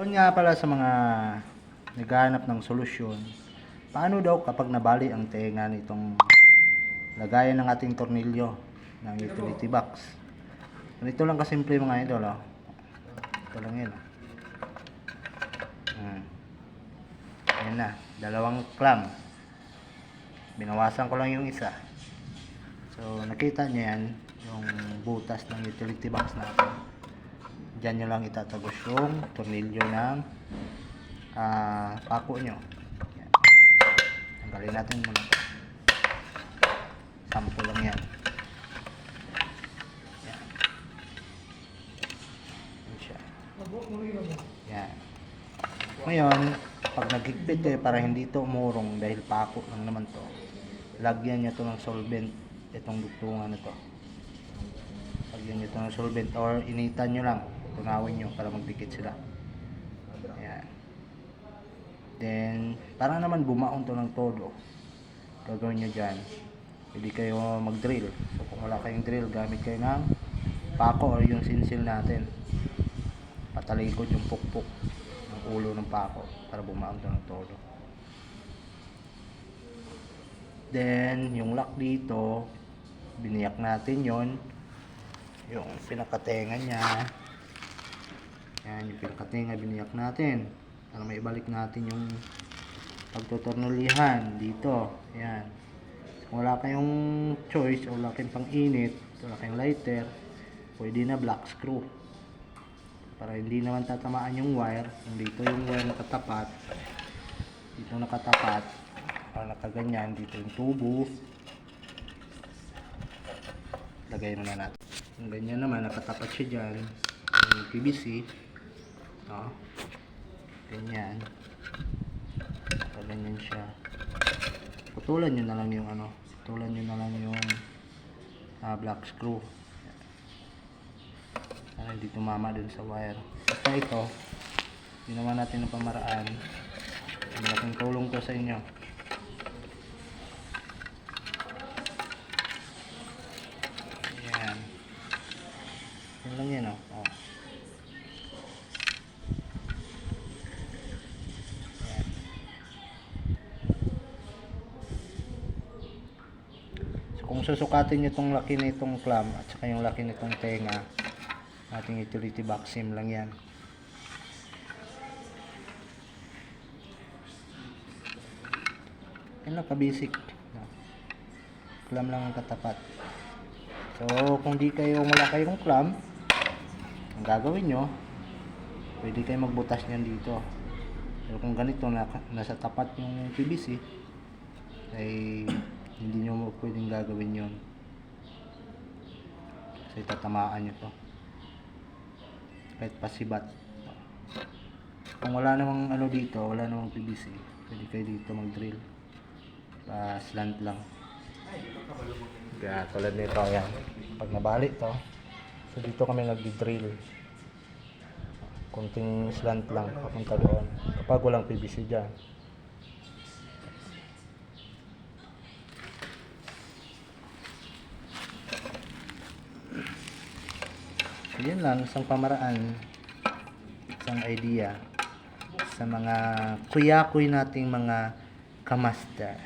Yun nga pala sa mga naghahanap ng solusyon, paano daw kapag nabali ang tenga nitong lagayan ng ating tornilyo ng utility box. Ganito lang kasimple mga idol. Oh. Ito lang yun. oh. Hmm. Ayan na, dalawang clamp. Binawasan ko lang yung isa. So, nakita niyo yan, yung butas ng utility box natin. Diyan nyo lang itatagos yung tornilyo ng ah, pako nyo. Yan. Tanggalin natin muna ito. Sample lang yan. Yan. Yan. Ngayon, pag nagigpit kayo para hindi ito umurong dahil pako lang naman to, lagyan nyo to ng solvent itong dugtungan na to. Lagyan nyo to ng solvent or initan nyo lang. Tunawin nyo para magdikit sila. Ayan. Then, para naman bumaon to ng todo, gagawin nyo dyan, pwede kayo mag-drill. So, kung wala kayong drill, gamit kayo ng pako or yung sinsil natin. Patalikod yung pukpok ng ulo ng pako para bumaon to ng todo. Then, yung lock dito, biniyak natin yon yung pinakatenga niya yan yung pinakatenga biniyak natin. Para maibalik natin yung pagtutornolihan dito. Yan. Kung wala kayong choice o wala kayong pang init wala kayong lighter pwede na black screw. Para hindi naman tatamaan yung wire. Kung dito yung wire nakatapat dito nakatapat para nakaganyan dito yung tubo. Lagay muna natin. Yung ganyan naman nakatapat siya dyan. Yung PVC no? ganyan. So, ganyan siya. Putulan nyo na lang yung ano. Putulan nyo na lang yung ah, black screw. Para hindi tumama dun sa wire. Basta ito ginawa natin ng pamaraan. Malaking tulong to sa inyo kung susukatin nyo itong laki na itong clam at saka yung laki na itong tenga, ating utility box sim lang yan. Yan lang ka-basic. No? Clam lang ang katapat. So, kung di kayo, wala kayong clamp, ang gagawin nyo, pwede kayo magbutas niyan dito. Pero kung ganito, na, nasa tapat yung PVC, ay hindi nyo mo pwedeng gagawin yon Kasi tatamaan nyo to. Kahit pasibat. Kung wala namang ano dito, wala namang PVC, pwede kayo dito mag-drill. Pa slant lang. Kaya tulad nito, yan. Pag nabali to, so dito kami nagdi-drill. Kunting slant lang, papunta doon. Kapag walang PVC dyan. So, yun lang, isang pamaraan, isang idea sa mga kuya-kuy nating mga kamaster.